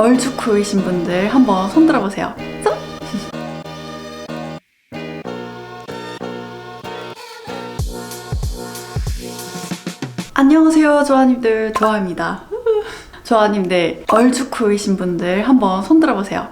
얼죽후이신 분들 한번 손 들어 보세요. 손! 안녕하세요, 조아님들. 조아입니다. 조아님들, 얼죽후이신 분들 한번 손 들어 보세요.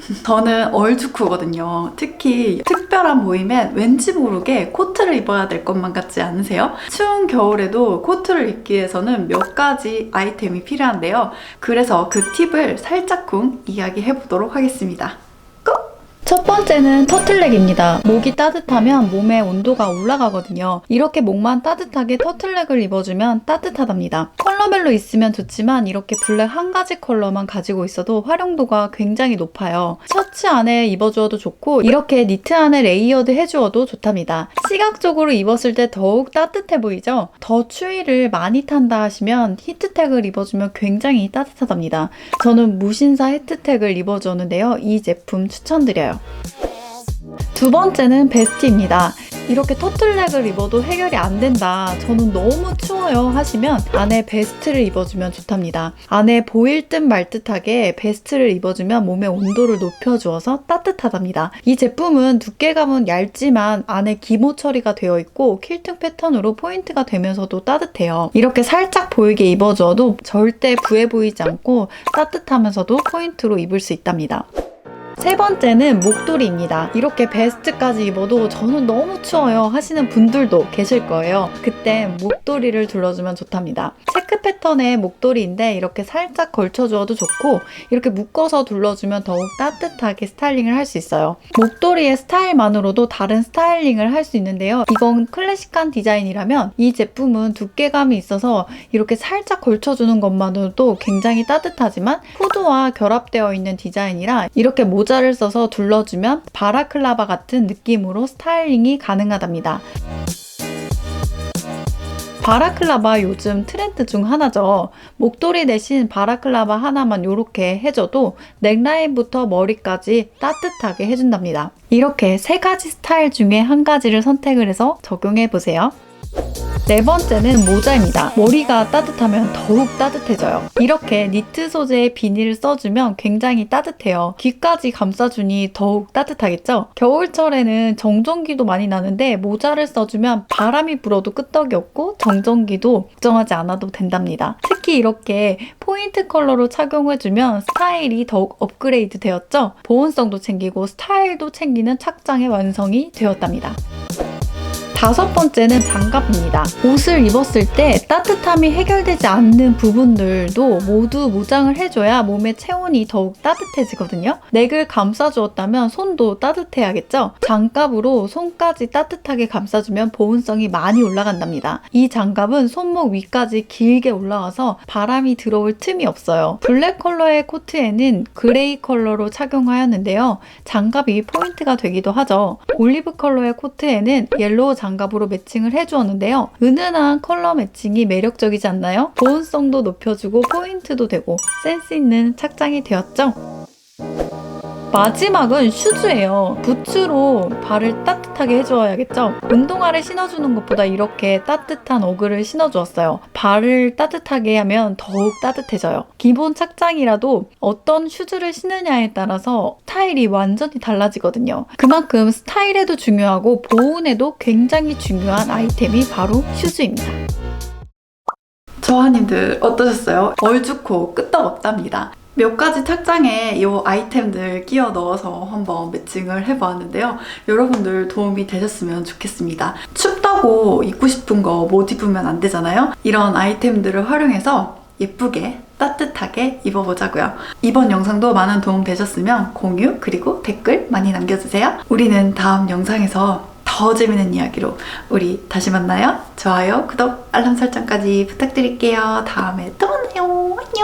손! 저는 얼죽후거든요. 특히 특별한 모임엔 왠지 모르게 코트를 입어야 될 것만 같지 않으세요? 추운 겨울에도 코트를 입기 위해서는 몇 가지 아이템이 필요한데요. 그래서 그 팁을 살짝쿵 이야기해 보도록 하겠습니다. 첫 번째는 터틀넥입니다. 목이 따뜻하면 몸의 온도가 올라가거든요. 이렇게 목만 따뜻하게 터틀넥을 입어주면 따뜻하답니다. 컬러별로 있으면 좋지만 이렇게 블랙 한 가지 컬러만 가지고 있어도 활용도가 굉장히 높아요. 셔츠 안에 입어주어도 좋고 이렇게 니트 안에 레이어드 해주어도 좋답니다. 시각적으로 입었을 때 더욱 따뜻해 보이죠? 더 추위를 많이 탄다 하시면 히트텍을 입어주면 굉장히 따뜻하답니다. 저는 무신사 히트텍을 입어주었는데요. 이 제품 추천드려요. 두 번째는 베스트입니다. 이렇게 터틀넥을 입어도 해결이 안 된다. 저는 너무 추워요 하시면 안에 베스트를 입어주면 좋답니다. 안에 보일 듯 말 듯하게 베스트를 입어주면 몸의 온도를 높여주어서 따뜻하답니다. 이 제품은 두께감은 얇지만 안에 기모 처리가 되어 있고 킬팅 패턴으로 포인트가 되면서도 따뜻해요. 이렇게 살짝 보이게 입어줘도 절대 부해 보이지 않고 따뜻하면서도 포인트로 입을 수 있답니다. 세 번째는 목도리입니다. 이렇게 베스트까지 입어도 저는 너무 추워요 하시는 분들도 계실 거예요. 그때 목도리를 둘러주면 좋답니다. 체크 패턴의 목도리인데 이렇게 살짝 걸쳐주어도 좋고 이렇게 묶어서 둘러주면 더욱 따뜻하게 스타일링을 할 수 있어요. 목도리의 스타일만으로도 다른 스타일링을 할 수 있는데요. 이건 클래식한 디자인이라면 이 제품은 두께감이 있어서 이렇게 살짝 걸쳐주는 것만으로도 굉장히 따뜻하지만 후드와 결합되어 있는 디자인이라 이렇게 모자를 써서 둘러주면 바라클라바 같은 느낌으로 스타일링이 가능하답니다. 바라클라바 요즘 트렌드 중 하나죠. 목도리 대신 바라클라바 하나만 이렇게 해줘도 넥라인부터 머리까지 따뜻하게 해준답니다. 이렇게 세 가지 스타일 중에 한 가지를 선택을 해서 적용해 보세요. 네 번째는 모자입니다. 머리가 따뜻하면 더욱 따뜻해져요. 이렇게 니트 소재의 비닐을 써주면 굉장히 따뜻해요. 귀까지 감싸주니 더욱 따뜻하겠죠? 겨울철에는 정전기도 많이 나는데 모자를 써주면 바람이 불어도 끄떡이 없고 정전기도 걱정하지 않아도 된답니다. 특히 이렇게 포인트 컬러로 착용해주면 스타일이 더욱 업그레이드 되었죠? 보온성도 챙기고 스타일도 챙기는 착장의 완성이 되었답니다. 다섯 번째는 장갑입니다. 옷을 입었을 때 따뜻함이 해결되지 않는 부분들도 모두 무장을 해줘야 몸의 체온이 더욱 따뜻해지거든요. 넥을 감싸주었다면 손도 따뜻해야겠죠? 장갑으로 손까지 따뜻하게 감싸주면 보온성이 많이 올라간답니다. 이 장갑은 손목 위까지 길게 올라와서 바람이 들어올 틈이 없어요. 블랙 컬러의 코트에는 그레이 컬러로 착용하였는데요. 장갑이 포인트가 되기도 하죠. 올리브 컬러의 코트에는 옐로우 장갑 장갑으로 매칭을 해주었는데요. 은은한 컬러 매칭이 매력적이지 않나요? 보온성도 높여주고 포인트도 되고 센스 있는 착장이 되었죠? 마지막은 슈즈예요. 부츠로 발을 따뜻하게 해주어야겠죠? 운동화를 신어주는 것보다 이렇게 따뜻한 어그를 신어주었어요. 발을 따뜻하게 하면 더욱 따뜻해져요. 기본 착장이라도 어떤 슈즈를 신느냐에 따라서 스타일이 완전히 달라지거든요. 그만큼 스타일에도 중요하고 보온에도 굉장히 중요한 아이템이 바로 슈즈입니다. 저하님들 어떠셨어요? 얼죽고 끄떡없답니다. 몇 가지 착장에 이 아이템들 끼워 넣어서 한번 매칭을 해보았는데요. 여러분들 도움이 되셨으면 좋겠습니다. 춥다고 입고 싶은 거 못 입으면 안 되잖아요? 이런 아이템들을 활용해서 예쁘게 따뜻하게 입어보자고요. 이번 영상도 많은 도움 되셨으면 공유 그리고 댓글 많이 남겨주세요. 우리는 다음 영상에서 더 재밌는 이야기로 우리 다시 만나요. 좋아요, 구독, 알람 설정까지 부탁드릴게요. 다음에 또 만나요. 안녕!